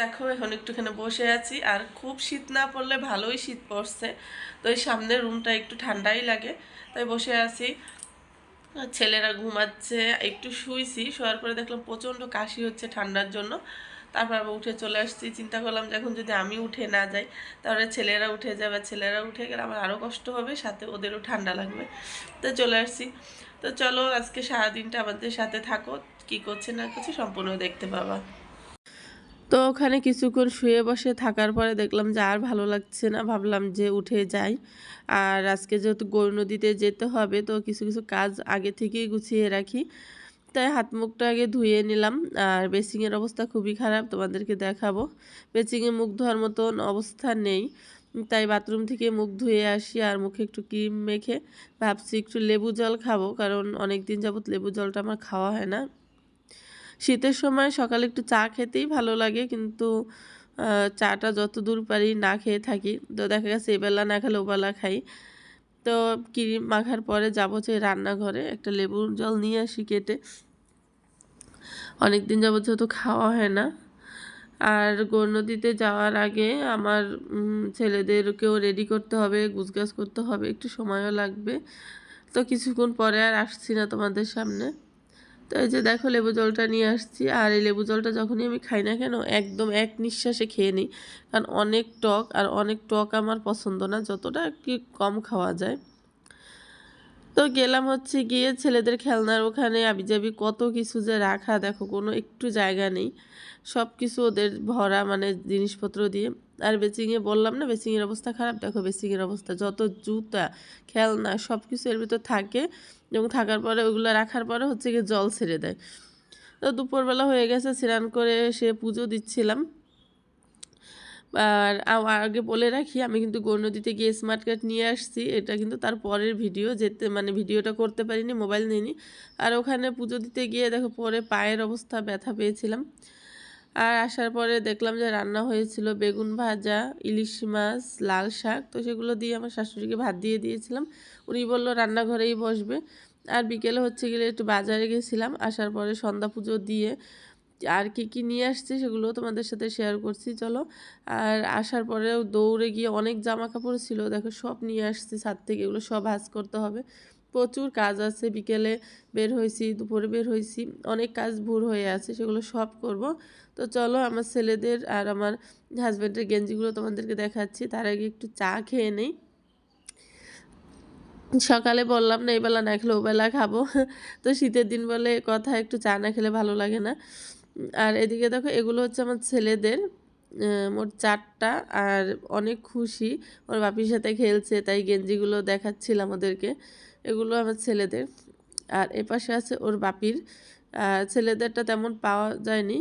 দেখো, এখন একটুখানি বসে আছি আর খুব শীত না পড়লে ভালোই শীত পড়ছে। তো এই সামনের রুমটা একটু ঠান্ডাই লাগে, তাই বসে আছি। ছেলেরা ঘুমাচ্ছে, একটু শুইছি, শোয়ার পরে দেখলাম প্রচণ্ড কাশি হচ্ছে ঠান্ডার জন্য। তারপর আবার উঠে চলে আসছি। চিন্তা করলাম যে এখন যদি আমি উঠে না যাই, তাহলে ছেলেরা উঠে যাবে, ছেলেরা উঠে গেলে আমার আরও কষ্ট হবে, সাথে ওদেরও ঠান্ডা লাগবে। তো চলে আসছি। তো চলো আজকে সারাদিনটা আমাদের সাথে থাকো, কি করছে না করছে সম্পূর্ণ দেখতে পাবা। তো ওখানে কিছুক্ষণ শুয়ে বসে থাকার পরে দেখলাম যে আর ভালো লাগছে না, ভাবলাম যে উঠে যাই। আর আজকে যেহেতু গৌর নদীতে যেতে হবে, তো কিছু কিছু কাজ আগে থেকেই গুছিয়ে রাখি। তাই হাত মুখটা আগে ধুয়ে নিলাম। আর বেসিংয়ের অবস্থা খুবই খারাপ, তোমাদেরকে দেখাবো। বেসিংয়ে মুখ ধোয়ার মতন অবস্থা নেই। তাই বাথরুম থেকে মুখ ধুয়ে আসি আর মুখে একটু ক্রিম মেখে ভাবছি একটু লেবু জল খাব, কারণ অনেক দিন যাবত লেবু জলটা আমার খাওয়া হয় না। শীতের সময় সকালে একটু চা খেতেই ভালো লাগে, কিন্তু চাটা যত দূর পারি না খেয়ে থাকি। তো দেখা গেছে এবেলা না খেলে ওবেলা খাই। তো ক্রিম মাখার পরে যাব যে রান্নাঘরে, একটা লেবুর জল নিয়ে আসি কেটে। অনেক দিন যাবত যেহেতু খাওয়া হয় না। আর নদীতে যাওয়ার আগে আমার ছেলেদেরকেও রেডি করতে হবে, গুছগাছ করতে হবে, একটু সময়ও লাগবে। তো কিছুক্ষণ পরে আর আসছি না তোমাদের সামনে। তো এই যে দেখো লেবু জলটা নিয়ে আসছি, আর এই লেবু জলটা যখনই আমি খাই না কেন, একদম এক নিঃশ্বাসে খেয়ে নিই। কারণ অনেক টক, আর অনেক টক আমার পছন্দ না, যতটা কি কম খাওয়া যায়। তো গেলাম হচ্ছে গিয়ে ছেলেদের খেলনার ওখানে আবিজাবি কত কিছু যে রাখা, দেখো কোনো একটু জায়গা নেই। সব কিছু ওদের ভরা মানে জিনিসপত্র দিয়ে। আর বেচিংয়ে বললাম না, বেচিংয়ের অবস্থা খারাপ? দেখো বেচিংয়ের অবস্থা, যত জুতা, খেলনা সব কিছু এর ভিতর থাকে এবং থাকার পরে ওগুলো রাখার পরে হচ্ছে গিয়ে জল ছেড়ে দেয়। তো দুপুরবেলা হয়ে গেছে, স্নান করে সে পুজো দিচ্ছিলাম। আর আগে বলে রাখি, আমি কিন্তু গৌরনদীতে গিয়ে স্মার্ট কার্ড নিয়ে আসছি। এটা কিন্তু তার পরের ভিডিও যেতে মানে ভিডিওটা করতে পারিনি মোবাইল নিইনি। আর ওখানে পুজো দিতে গিয়ে দেখো পরে পায়ের অবস্থা, ব্যথা পেয়েছিলাম। আর আসার পরে দেখলাম যে রান্না হয়েছিল বেগুন ভাজা, ইলিশ মাছ, লাল শাক, তো সেগুলো দিয়ে আমার শাশুড়িকে ভাত দিয়ে দিয়েছিলাম। উনি বলল, রান্নাঘরেই বসবে। আর বিকেলে হচ্ছে গেলে একটু বাজারে গেছিলাম। আসার পরে সন্ধ্যা পুজো দিয়ে আর কি কি নিয়ে আসছি সেগুলো তোমাদের সাথে শেয়ার করছি, চলো। আর আসার পরেও দৌড়ে গিয়ে অনেক জামা কাপড় ছিল, দেখো সব নিয়ে আসছি, ছাদ থেকে এগুলো সব ভাজ করতে হবে। প্রচুর কাজ আছে, বিকেলে বের হয়েছি, দুপুরে বের হয়েছি, অনেক কাজ ভুর হয়ে আছে, সেগুলো সব করব। তো চলো আমার ছেলেদের আর আমার হাজব্যান্ডের গেঞ্জিগুলো তোমাদেরকে দেখাচ্ছি, তার আগে একটু চা খেয়ে নেই। সকালে বললাম, না এবেলা না খেলে ওবেলা খাব। তো শীতের দিন বলে কথা, একটু চা না খেলে ভালো লাগে না। আর এদিকে দেখো, এগুলো হচ্ছে আমার ছেলেদের মোট চারটা আর অনেক খুশি। ওর বাপির সাথে খেলছে, তাই গেঞ্জিগুলো দেখাচ্ছিল ওদেরকে। এগুলো আমার ছেলেদের। আর এপাশে আছে ওর বাপির। ছেলেদেরটা তেমন পাওয়া যায়নি।